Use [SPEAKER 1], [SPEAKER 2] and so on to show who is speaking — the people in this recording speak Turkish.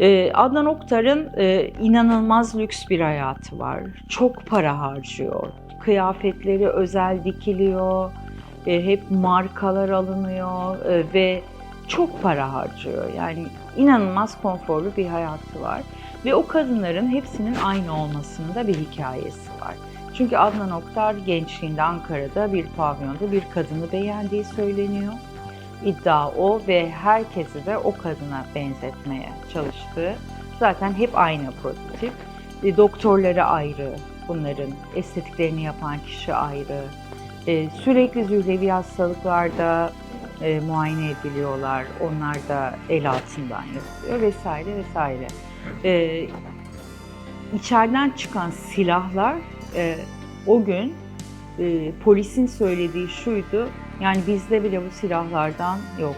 [SPEAKER 1] Ee, Adnan Oktar'ın e, inanılmaz lüks bir hayatı var. Çok para harcıyor. Kıyafetleri özel dikiliyor. e, hep markalar alınıyor e, ve çok para harcıyor. Yani inanılmaz konforlu bir hayatı var. Ve o kadınların hepsinin aynı olmasının da bir hikayesi var. Çünkü Adnan Oktar gençliğinde Ankara'da bir pavyonda bir kadını beğendiği söyleniyor. İddia o ve herkesi de o kadına benzetmeye çalıştığı zaten hep aynı prototip. E, Doktorları ayrı, bunların estetiklerini yapan kişi ayrı. E, Sürekli zührevi hastalıklarda e, muayene ediliyorlar. Onlar da el altından yapılıyor vesaire vesaire. E, içeriden çıkan silahlar e, o gün e, polisin söylediği şuydu. Yani bizde bile bu silahlardan yok.